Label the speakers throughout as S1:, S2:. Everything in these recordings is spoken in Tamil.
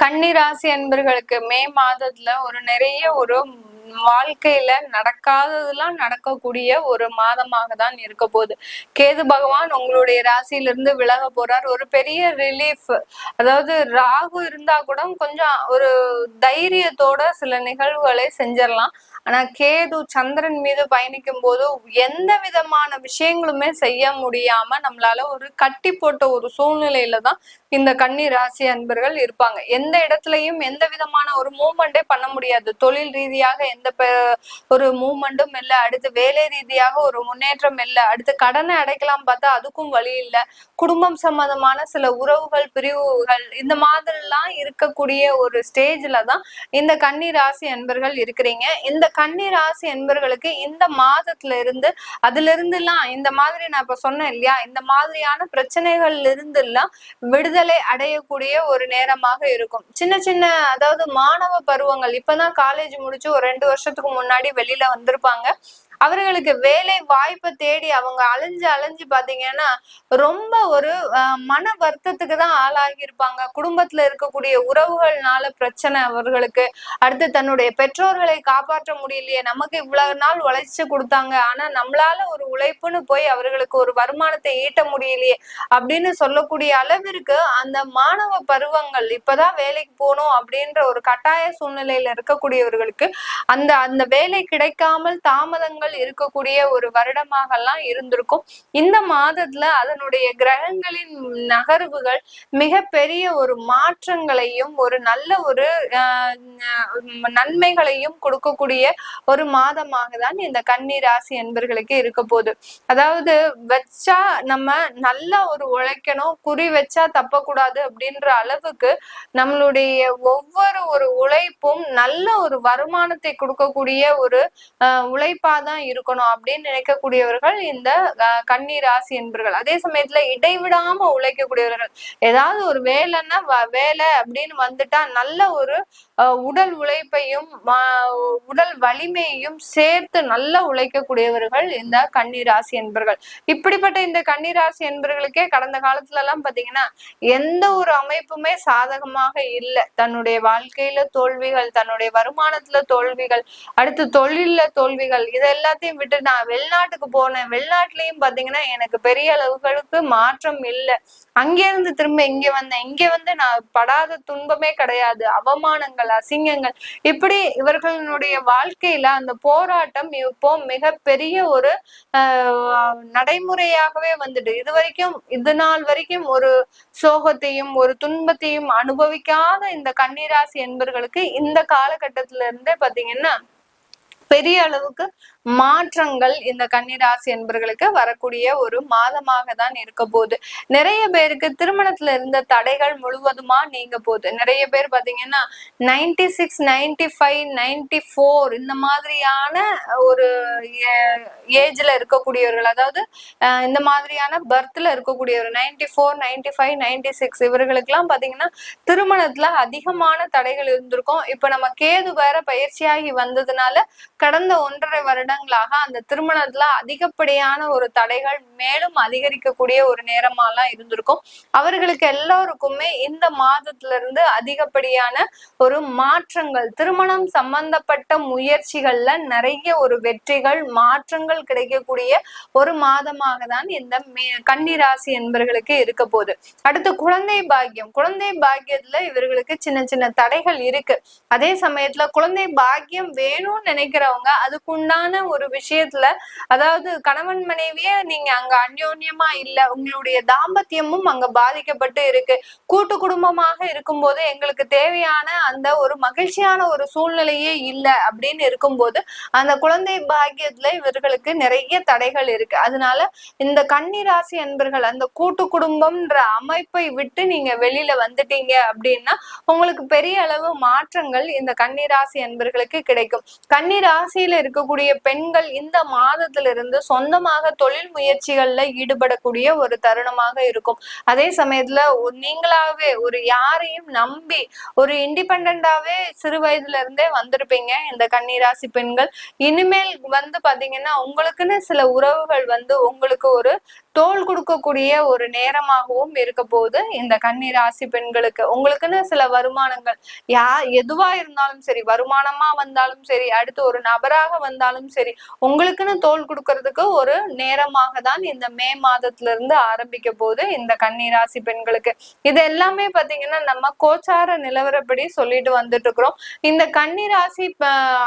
S1: கன்னிராசி அன்பர்களுக்கு மே மாதத்துல ஒரு நிறைய ஒரு வாழ்க்கையில நடக்காததெல்லாம் நடக்கக்கூடிய ஒரு மாதமாக தான் இருக்க போகுது. கேது பகவான் உங்களுடைய ராசியிலிருந்து விலக போறார். ஒரு பெரிய ரிலீஃப் அதாவது ராகு இருந்தா கூட கொஞ்சம் ஒரு தைரியத்தோட சில நிகழ்வுகளை செஞ்சிடலாம். ஆனா கேது சந்திரன் மீது பயணிக்கும் போது எந்த விதமான விஷயங்களுமே செய்ய முடியாம நம்மளால ஒரு கட்டி போட்ட ஒரு சூழ்நிலையில தான் இந்த கன்னி ராசி அன்பர்கள் இருப்பாங்க. எந்த இடத்துலயும் எந்த விதமான ஒரு மூமெண்டே பண்ண முடியாது. தொழில் ரீதியாக எந்த ஒரு மூமெண்ட்டும் இல்லை அடுத்து வேலை ரீதியாக ஒரு முன்னேற்றம் இல்லை அடுத்து கடனை அடைக்கலாம் பார்த்தா அதுக்கும் வழி இல்லை. குடும்பம் சம்பந்தமான சில உறவுகள் பிரிவுகள் இந்த மாதிரிலாம் இருக்கக்கூடிய ஒரு ஸ்டேஜ்ல தான் இந்த கன்னி ராசி என்பர்கள் இருக்கிறீங்க. இந்த கன்னி ராசி என்பர்களுக்கு இந்த மாதத்துல இருந்து அதுல இருந்து எல்லாம் இந்த மாதிரி நான் இப்ப சொன்னேன் இல்லையா இந்த மாதிரியான பிரச்சனைகள்ல இருந்து எல்லாம் விடுதலை அடையக்கூடிய ஒரு நேரமாக இருக்கும். சின்ன சின்ன அதாவது மாணவ பருவங்கள் இப்பதான் காலேஜ் முடிச்சு ஒரு ரெண்டு வருஷத்துக்கு முன்னாடி வெளியில வந்திருப்பாங்க. அவர்களுக்கு வேலை வாய்ப்பை தேடி அவங்க அலைஞ்சு அலைஞ்சு பாத்தீங்கன்னா ரொம்ப ஒரு மன வருத்தத்துக்கு தான் ஆளாகி இருப்பாங்க குடும்பத்துல இருக்கக்கூடிய உறவுகள்னால பிரச்சனை அவர்களுக்கு. அடுத்து தன்னுடைய பெற்றோர்களை காப்பாற்ற முடியலையே. நமக்கு இவ்வளவு நாள் உழைச்சு கொடுத்தாங்க. ஆனா நம்மளால ஒரு உழைப்புன்னு போய் அவர்களுக்கு ஒரு வருமானத்தை ஈட்ட முடியலையே அப்படின்னு சொல்லக்கூடிய அளவிற்கு அந்த மாணவ பருவங்கள் இப்பதான் வேலைக்கு போகணும் அப்படின்ற ஒரு கட்டாய சூழ்நிலையில இருக்கக்கூடியவர்களுக்கு அந்த அந்த வேலை கிடைக்காமல் தாமதங்கள் நாள் இருக்கக்கூடிய ஒரு வருடமாக எல்லாம் இருந்திருக்கும். இந்த மாதத்துல அதனுடைய கிரகங்களின் நகர்வுகள் மிக பெரிய ஒரு மாற்றங்களையும் ஒரு நல்ல ஒரு நன்மைகளையும் கொடுக்கக்கூடிய ஒரு மாதமாக தான் இந்த கன்னி ராசி என்பர்களுக்கு இருக்க போகுது. அதாவது வச்சா நம்ம நல்லா ஒரு உழைக்கணும் குறி வச்சா தப்பக்கூடாது அப்படின்ற அளவுக்கு நம்மளுடைய ஒவ்வொரு ஒரு உழைப்பும் நல்ல ஒரு வருமானத்தை கொடுக்கக்கூடிய ஒரு உழைப்பாதான் தான் இருக்கணும் அப்படின்னு நினைக்கக்கூடியவர்கள் இந்த கன்னி ராசி என்பர்கள். அதே சமயத்துல இடைவிடாம உழைக்கக்கூடியவர்கள். ஏதாவது ஒரு வேலைன்னா வேலை அப்படின்னு வந்துட்டா நல்ல ஒரு உடல் உழைப்பையும் உடல் வலிமையையும் சேர்த்து நல்லா உழைக்கக்கூடியவர்கள் இந்த கன்னிராசி என்பர்கள். இப்படிப்பட்ட இந்த கன்னிராசி என்பர்களுக்கே கடந்த காலத்துல எல்லாம் பாத்தீங்கன்னா எந்த ஒரு அமைப்புமே சாதகமாக இல்லை. தன்னுடைய வாழ்க்கையில தோல்விகள் தன்னுடைய வருமானத்துல தோல்விகள் அடுத்து தொழில்ல தோல்விகள் இதெல்லாம் எல்லாத்தையும் விட்டு நான் வெளிநாட்டுக்கு போனேன். வெளிநாட்டுலயும் பாத்தீங்கன்னா எனக்கு பெரிய அளவுகளுக்கு மாற்றம் இல்லை. அங்கிருந்து திரும்ப இங்க வந்தேன். இங்க வந்து நான் படாத துன்பமே கிடையாது. அவமானங்கள் அசிங்கங்கள். இப்படி இவர்களுடைய வாழ்க்கையில அந்த போராட்டம் இப்போ மிக பெரிய ஒரு நடைமுறையாகவே வந்துட்டு இது வரைக்கும் இது நாள் வரைக்கும் ஒரு சோகத்தையும் ஒரு துன்பத்தையும் அனுபவிக்காத இந்த கன்னிராசி என்பர்களுக்கு இந்த காலகட்டத்துல இருந்தே பாத்தீங்கன்னா பெரிய அளவுக்கு மாற்றங்கள் இந்த கன்னிராசி என்பர்களுக்கு வரக்கூடிய ஒரு மாதமாக தான் இருக்க போகுது. நிறைய பேருக்கு திருமணத்துல இருந்த தடைகள் முழுவதுமா நீங்க போகுது. நிறைய பேர் பாத்தீங்கன்னா ninety six ninety five ninety four இந்த மாதிரியான ஒரு ஏஜ்ல இருக்கக்கூடியவர்கள் அதாவது இந்த மாதிரியான பர்த்ல இருக்கக்கூடியவர் ninety four ninety five ninety six இவர்களுக்கு எல்லாம் பாத்தீங்கன்னா திருமணத்துல அதிகமான தடைகள் இருந்திருக்கும். இப்ப நம்ம கேது வேற பயிற்சியாகி வந்ததுனால கடந்த ஒன்றரை வருடம் வருடங்களாக அந்த திருமணத்துல அதிகப்படியான ஒரு தடைகள் மேலும் அதிகரிக்கக்கூடிய ஒரு நேரமாலாம் இருந்திருக்கும். அவர்களுக்கு எல்லாருக்குமே இந்த மாதத்துல இருந்து அதிகப்படியான ஒரு மாற்றங்கள் திருமணம் சம்பந்தப்பட்ட முயற்சிகள்ல நிறைய ஒரு வெற்றிகள் மாற்றங்கள் கிடைக்கக்கூடிய ஒரு மாதமாக தான் இந்த கன்னிராசி என்பர்களுக்கு இருக்க போகுது. அடுத்து குழந்தை பாக்கியம். குழந்தை பாக்கியத்துல இவர்களுக்கு சின்ன சின்ன தடைகள் இருக்கு. அதே சமயத்துல குழந்தை பாக்கியம் வேணும்னு நினைக்கிறவங்க அதுக்குண்டான சின்ன ஒரு விஷயத்துல அதாவது கணவன் மனைவியே நீங்க அங்க அந்யோன்யமா இல்ல உங்களுடைய தாம்பத்தியமும் அங்க பாதிக்கப்பட்டு இருக்கு. கூட்டு குடும்பமாக இருக்கும்போது எங்களுக்கு தேவையான அந்த ஒரு மகிழ்ச்சியான ஒரு சூழ்நிலையே இல்லை அப்படின்னு இருக்கும்போது அந்த குழந்தை பாக்கியத்துல இவர்களுக்கு நிறைய தடைகள் இருக்கு. அதனால இந்த கன்னிராசி என்பர்கள் அந்த கூட்டு குடும்பம்ன்ற அமைப்பை விட்டு நீங்க வெளியில வந்துட்டீங்க அப்படின்னா உங்களுக்கு பெரிய அளவு மாற்றங்கள் இந்த கன்னிராசி என்பர்களுக்கு கிடைக்கும். கன்னிராசியில இருக்கக்கூடிய பெண்கள் இந்த மாதத்திலிருந்து சொந்தமாக தொழில் முயற்சிகள்ல ஈடுபடக்கூடிய ஒரு தருணமாக இருக்கும். அதே சமயத்துல நீங்களாவே ஒரு யாரையும் நம்பி ஒரு இண்டிபெண்டாவே சிறு வயதுல இருந்தே வந்திருப்பீங்க இந்த கன்னிராசி பெண்கள். இனிமேல் வந்து பாத்தீங்கன்னா உங்களுக்குன்னு சில உறவுகள் வந்து உங்களுக்கு ஒரு தோல் கொடுக்கக்கூடிய ஒரு நேரமாகவும் இருக்க போது இந்த கன்னி ராசி பெண்களுக்கு. உங்களுக்குன்னு சில வருமானங்கள் யா எதுவா இருந்தாலும் சரி வருமானமா வந்தாலும் சரி அடுத்து ஒரு நபராக வந்தாலும் சரி உங்களுக்குன்னு தோல் கொடுக்கறதுக்கு ஒரு நேரமாக தான் இந்த மே மாதத்துல இருந்து ஆரம்பிக்க போது இந்த கன்னிராசி பெண்களுக்கு. இது எல்லாமே பாத்தீங்கன்னா நம்ம கோச்சார நிலவரப்படி சொல்லிட்டு வந்துட்டு இருக்கிறோம் இந்த கன்னிராசி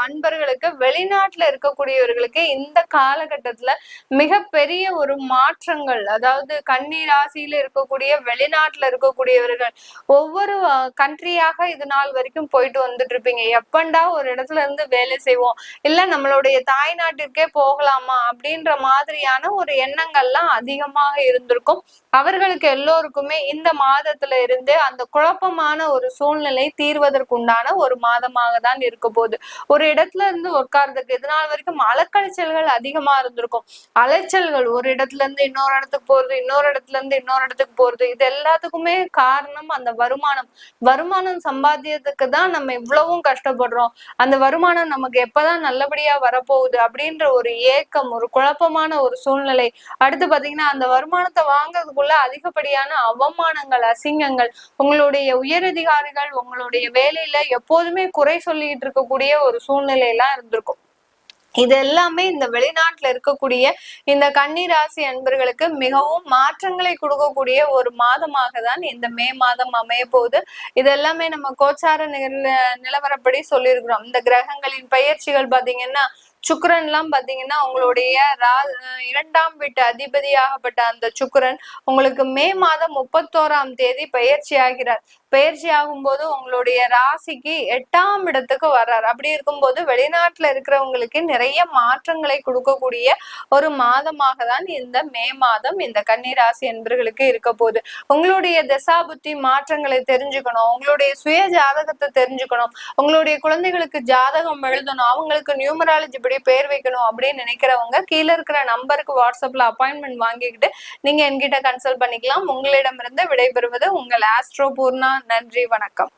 S1: அன்பர்களுக்கு வெளிநாட்டுல இருக்கக்கூடியவர்களுக்கு இந்த காலகட்டத்துல மிகப்பெரிய ஒரு மாற்றங்கள் அதாவது கன்னிராசியில இருக்கக்கூடிய வெளிநாட்டுல இருக்கக்கூடியவர்கள் ஒவ்வொரு கண்ட்ரியாக இது நாள் வரைக்கும் போயிட்டு வந்துட்டு இருப்பீங்க எப்பண்டா ஒரு இடத்துல இருந்து வேலை செய்வோம்? இல்ல நம்மளுடைய தாய் நாட்டிற்கே போகலாமா அப்படின்ற மாதிரியான ஒரு எண்ணங்கள்லாம் அதிகமாக இருந்திருக்கும். அவர்களுக்கு எல்லோருக்குமே இந்த மாதத்துல இருந்து அந்த குழப்பமான ஒரு சூழ்நிலை தீர்வதற்குண்டான ஒரு மாதமாக தான் இருக்க போகுது. ஒரு இடத்துல இருந்து உட்கார்றதுக்கு இது நாள் வரைக்கும் அலக்கழிச்சல்கள் அதிகமா இருந்திருக்கும். அலைச்சல்கள் ஒரு இடத்துல இருந்து இன்னொரு இடத்துக்கு போறது இன்னொரு இடத்துல இருந்து இன்னொரு இடத்துக்கு போறது இது எல்லாத்துக்குமே காரணம் அந்த வருமானம். வருமானம் சம்பாத்தியத்துக்கு தான் நம்ம இவ்வளவும் கஷ்டப்படுறோம். அந்த வருமானம் நமக்கு எப்பதான் நல்லபடியா வரப்போகுது அப்படின்ற ஒரு ஏக்கம் ஒரு குழப்பமான ஒரு சூழ்நிலை. அடுத்து பாத்தீங்கன்னா அந்த வருமானத்தை வாங்குறதுக்குள்ள அதிகப்படியான அவமானங்கள் அசிங்கங்கள் உங்களுடைய உயரதிகாரிகள் உங்களுடைய வேலையில எப்போதுமே குறை சொல்லிட்டு இருக்கக்கூடிய ஒரு சூழ்நிலை எல்லாம் இருந்திருக்கும். இது எல்லாமே இந்த வெளிநாட்டுல இருக்கக்கூடிய இந்த கன்னிராசி அன்பர்களுக்கு மிகவும் மாற்றங்களை கொடுக்கக்கூடிய ஒரு மாதமாக தான் இந்த மே மாதம் அமைய போகுது. இது எல்லாமே நம்ம கோச்சார நிலவரப்படி சொல்லியிருக்கிறோம். இந்த கிரகங்களின் பயிற்சிகள் பாத்தீங்கன்னா சுக்கரன் எல்லாம் பாத்தீங்கன்னா உங்களுடைய ரா இரண்டாம் வீட்டு அதிபதியாகப்பட்ட அந்த சுக்கரன் உங்களுக்கு மே மாதம் முப்பத்தோராம் தேதி பயிற்சி ஆகிறார். பயிற்சி ஆகும்போது உங்களுடைய ராசிக்கு எட்டாம் இடத்துக்கு வர்றார். அப்படி இருக்கும்போது வெளிநாட்டுல இருக்கிறவங்களுக்கு நிறைய மாற்றங்களை கொடுக்கக்கூடிய ஒரு மாதமாக தான் இந்த மே மாதம் இந்த கன்னிராசி என்பர்களுக்கு இருக்க போகுது. உங்களுடைய தசாபுத்தி மாற்றங்களை தெரிஞ்சுக்கணும். உங்களுடைய சுய ஜாதகத்தை தெரிஞ்சுக்கணும். உங்களுடைய குழந்தைகளுக்கு ஜாதகம் எழுதணும். அவங்களுக்கு நியூமராலஜி படி பேர் வைக்கணும் அப்படின்னு நினைக்கிறவங்க கீழே இருக்கிற நம்பருக்கு வாட்ஸ்அப்ல அப்பாயின்மெண்ட் வாங்கிக்கிட்டு நீங்க என்கிட்ட கன்சல்ட் பண்ணிக்கலாம். உங்களிடமிருந்து விடைபெறுவது உங்கள் ஆஸ்ட்ரோ பூர்ணா நன்றி வணக்கம்.